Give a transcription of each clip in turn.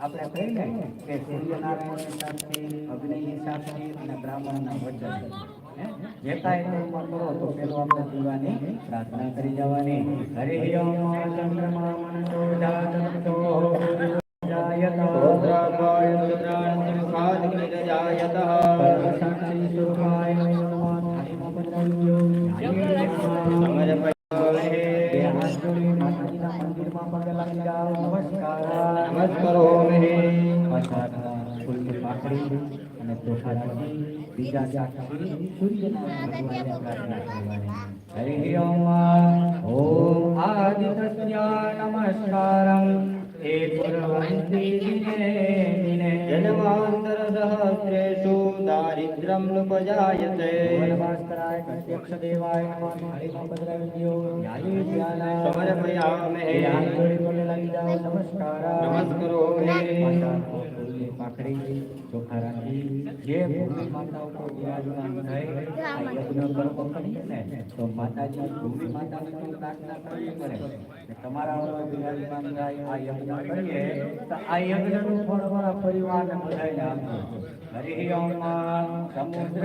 આપણે કહીને કે સૂર્યનારાયણ શાસ્ત્રી અગ્નિ શાસ્ત્રી અને બ્રાહ્મણના વચન જે કાંઈ કર્મ કરો તો પેલો આપણે જીવાની પ્રાર્થના કરી જવાની. હરે ચંદ્રમા જાયત. ભદ્રાય જાયત ચોખાની બીજા સૂર્યનારાયણ ભગવાનને પ્રાર્થના કરવાની હરિ ઓમ ઓમ આદિત્ય નમસ્કારમ એ પૂર્વંતી દિને દિને જન્માંતર સહસ્રેષુ દારિદ્ર્યમ પ્રત્યક્ષ દેવાય નમઃ ધ્યાના સમર્પયામિ જાઓ નમસ્કાર નમસ્કરોમિ પાકડી ચોખા રાખી, જે ભૂમિ માતા ઉપર બિરાજમાન થઈ યજ્ઞ ને, તો માતાજી ભૂમિ માતાને તમારા ઉપર થાય, આ યજ્ઞ આ યજ્ઞનું ફળ અમારા પરિવારને બધાને સમુદ્ર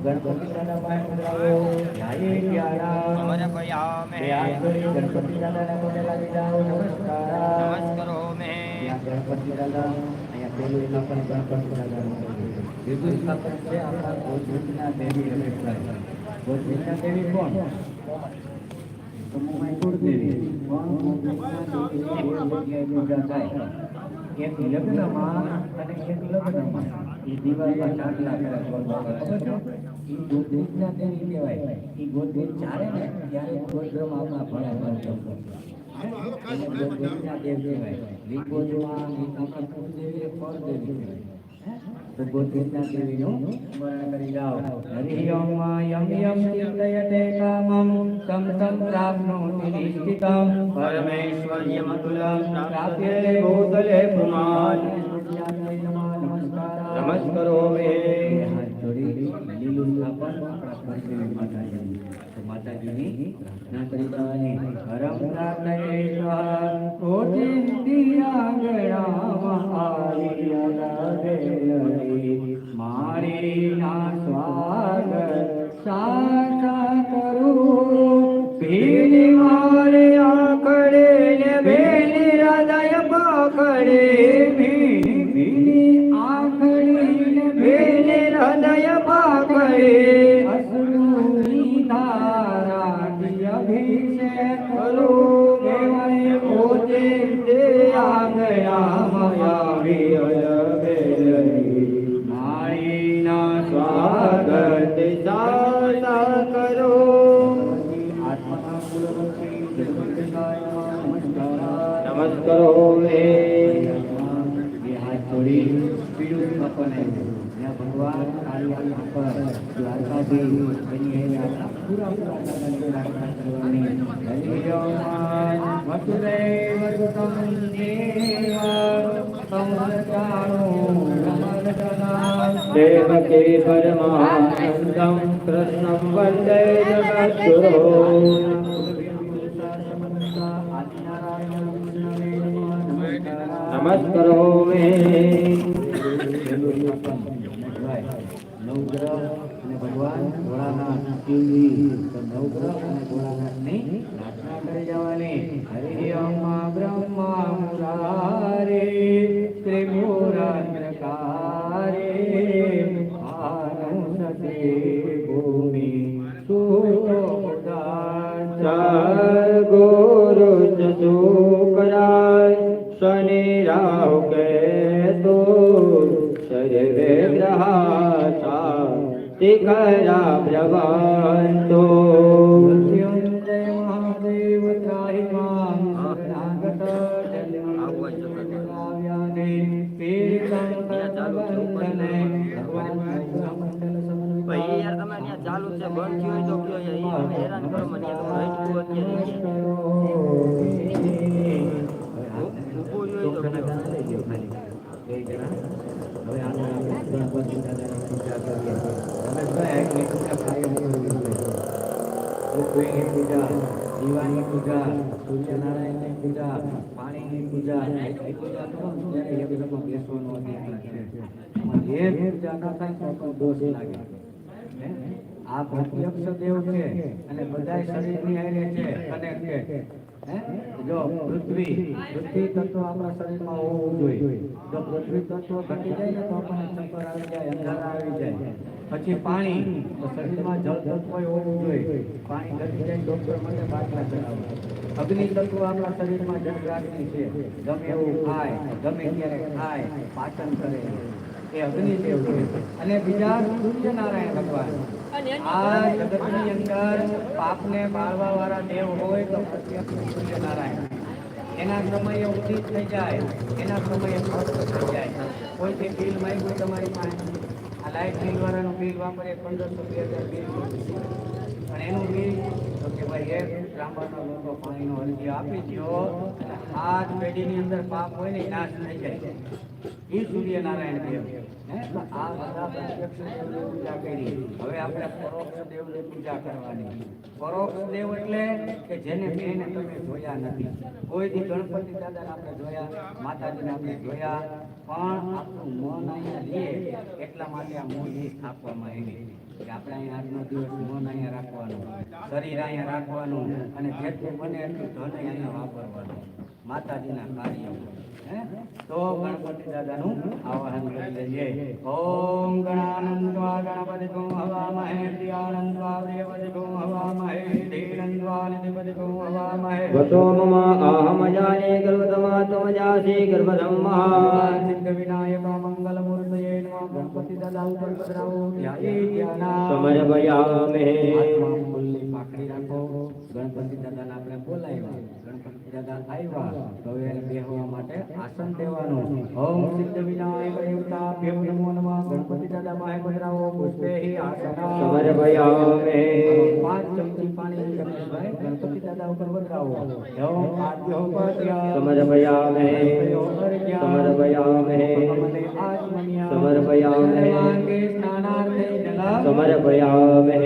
ગણપતિ દાદા ગણપતિ ગણપતિ દાદા અહીંયા પણ ગણપતિ આપણા ગોધીના દેવી ગોધીના દેવી કોણ એક લગ્નમાં અને એક લગ્નમાં એ દિવાળમાં ચાંદલા કરે એ ગોધીના દેવી કહેવાય. એ ગોધીજ ચાલે ને ત્યારે ગોધરમાં આપણા ભણા ભણતા એને ગોધીના દેવ કહેવાય. લીંબોદમાં લીંબામાં કુળદેવી એ પરદેવી કહેવાય. તો ગોધીના દેવીનું સ્મરણ કરી જાઓ. હરિ ઓમ યમ યમ ચિંતયતે કામમ તમ તમ પ્રાપ્નોતિ નિશ્ચિતમ પરમેશ્વર્યમતુલં પ્રાપ્યતે ભૂતલે પુમાન. નમસ્કાર. નમસ્કરોમિ હાથ જોડી લીલું માતાજીનું. તો માતાજીની પ્રાર્થના કરી જવાની પરમ પ્રાર્થનાએ સ્વાહા કોટિ આવી. મારી ના સ્વાગત સાચા કરું ભીની મારે આકડે ને ભીની હૃદય પકડે ભીની ને ભીની હૃદય પકડે અસુરની ધારાથી અભિષેક કરું. કેવળે પોતે તે આંગણામાં આવી અલબેલરી. મારીના સ્વાગત સાચા કરો. નમસ્કાર. બે હાથ જોડી પીળું સ્થાપન આવ્યું. જ્યાં ભગવાન કાળિયા પર દ્વારકાધીશ બની એને આપણા પૂરા પૂરા દાદાની પ્રાર્થના કરવાની. હરિ ઓમ વસુદેવ સુતં દેવ સંવર્તાણો નમસ્કાર નમસ્કરોમિ નવગ્રહ અને ભગવાન ભોળાનાથ શિવજી નવગ્રહ અને ભોળાનાથની પ્રાર્થના કરી જવાની હરિ ઓમ ભાઈ યાર તમે અહીંયા ચાલુ છે બંધ થયું તો કયો યાર અમે હેરાન કરો મને હટકું અત્યારે ગણપતિ દાદાની પૂજા પાણીની પૂજા એ પૂજા કરો ત્યારે યજ્ઞમાં બેસવાનો છે જે પૂજા ન થાય દોષ લાગે? આ પ્રત્યક્ષ દેવ છે અને બધા શરીરની હારે છે કનેક્ટ છે? જો પૃથ્વી પૃથ્વી તત્વ આપણા શરીરમાં હોવું જોઈએ. જો પૃથ્વી તત્વ ઘટી જાય ને તો આપણને ચક્કર આવી જાય, અંધારા આવી જાય. પછી પાણી, તો શરીરમાં જળ તત્વ હોવું જોઈએ. પાણી ઘટી જાય ડોક્ટર માટે બાટલા ચડાવો અગ્નિ તત્વ આપણા શરીરમાં જઠરાગ્નિ છે. ગમે એવું ખાય, ગમે ત્યારે ખાય, પાચન કરે. એ અગ્નિ દેવ અને બીજા સૂર્યનારાયણ ભગવાન. આ જગતની અંદર પાપને બાળવા દેવ હોય તો પ્રત્યક્ષ સૂર્યનારાયણ એના સમયે ઉદિત થઈ જાય એના સમયે થઈ જાય કોઈથી બિલ માંગ્યું તમારી પાસે આ લાઇટ બિલ બિલ વાપરે પંદરસો બે હજાર બિલ પણ એનું બિલ તો કે ભાઈ એક આપી દો એટલે હાથ પેઢીની અંદર પાપ હોય ને નાશ થઈ જાય એ સૂર્યનારાયણ દેવ. આ બધા પ્રત્યક્ષ પૂજા કરી. હવે આપણે પરોક્ષ દેવની પૂજા કરવાની. પરોક્ષ દેવ એટલે કે જેને બેને તમે જોયા નથી. કોઈથી ગણપતિ આપણે જોયા, માતાજીને આપણે જોયા, પણ આપણું મન અહીંયા રહીએ એટલા માટે આ મૂળ સ્થાપવામાં આવી. કે આપણે અહીંયા આજનો દિવસ મન અહીંયા રાખવાનું, શરીર અહીંયા રાખવાનું અને જેટલું બને એટલું ધન અહીંયા વાપરવાનું. માતાજીના કાર્ય હે તો ગણપતિ દાદાનું આવાહન કરી લઈએ. ઓમ ગણાનંદવા ગણપતિ હવામહે પ્રિયાનંદવા દેવતિ હવામહે ધીરંદવા નિધિપતિ હવામહે. વસો મમ અહમજાને ગર્વતમા ત્વમજાસી ગર્ભધમ્મઃ સિદ્ધ વિનાયક મંગલ સમર્પયામે પાકડી રાખો ગણપતિ દાદાને આપણે બોલાવ્યા ગણપતિ દાદા આવ્યા હવે એને બેહવા માટે આસન દેવાનું ઓમ સિદ્ધ વિનાયક દેવતાભ્યો નમો નમઃ ગણપતિ દાદા માહે પધરાવો પુષ્પેહિ આસના સમર્પયામે પાંચ ચમચી પાણી ગણેશભાઈ ગણપતિ દાદા ઉપર પધરાવો ઓમ આદ્યો પત્યા સમર્પયામે સમર્પયામે સમર્પયામે સર્વાંગે સ્નાનાર્થે જલમ સમર્પયામે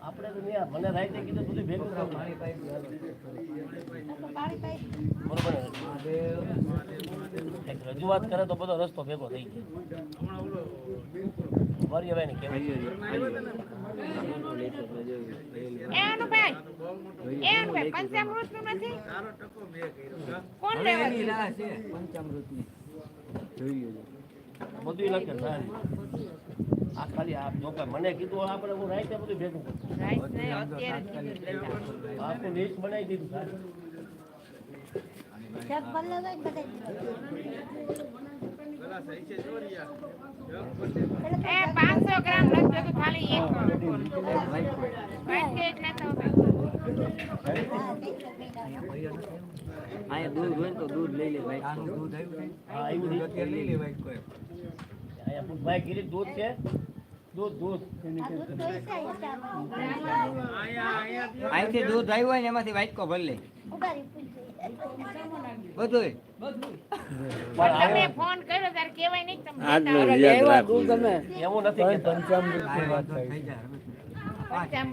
આપણે તો ન્યા મને રાઈતે કીધું બધું ભેગું? એક રજૂઆત કરે તો બધો રસ્તો ભેગો થઈ ગયો વરી હવે નું નથી બધું લખે આ ખાલી આપ જો મને કીધું આપણે હું રાઈતે બધું ભેગું કરું. રાઈટ. આખું લિસ્ટ બનાવી દીધું સાહેબ. એ પાંચસો ગ્રામ તો ખાલી એક. અહીંયા દૂધ હોય ને તો દૂધ લઈ લે ભાઈ. આનું દૂધ આવ્યું હા. અત્યારે લઈ લેવાય કોઈ. અહીંયા ભાઈ કીધું દૂધ છે. દૂધ દૂધ. અહીંથી દૂધ આવ્યું હોય ને એમાંથી વાઇટકો ભરી લે. બધું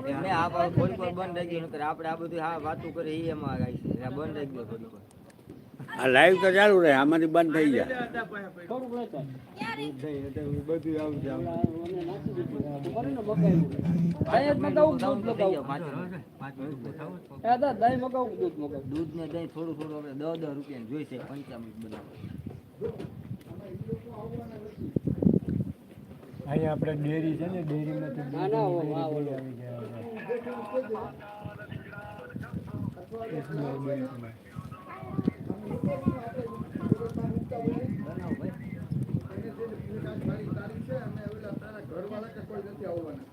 એટલે આ બધું બંધ રહી ગયું નકર આપણે આ બધું હા વાતું કરી એ એમાં આવી છે. બંધ રાખ્યો ગયું વાર. આ લાઈવ તો ચાલુ રહે આમાંથી બંધ થઈ જાય. દૂધ ને દહીં થોડું થોડું આપણે દસ દસ રૂપિયા જોઈશે પંચામૃત બનાવવા અહીંયા આપણે ડેરી છે ને ડેરીમાંથી ના કે કોઈ નથી હોય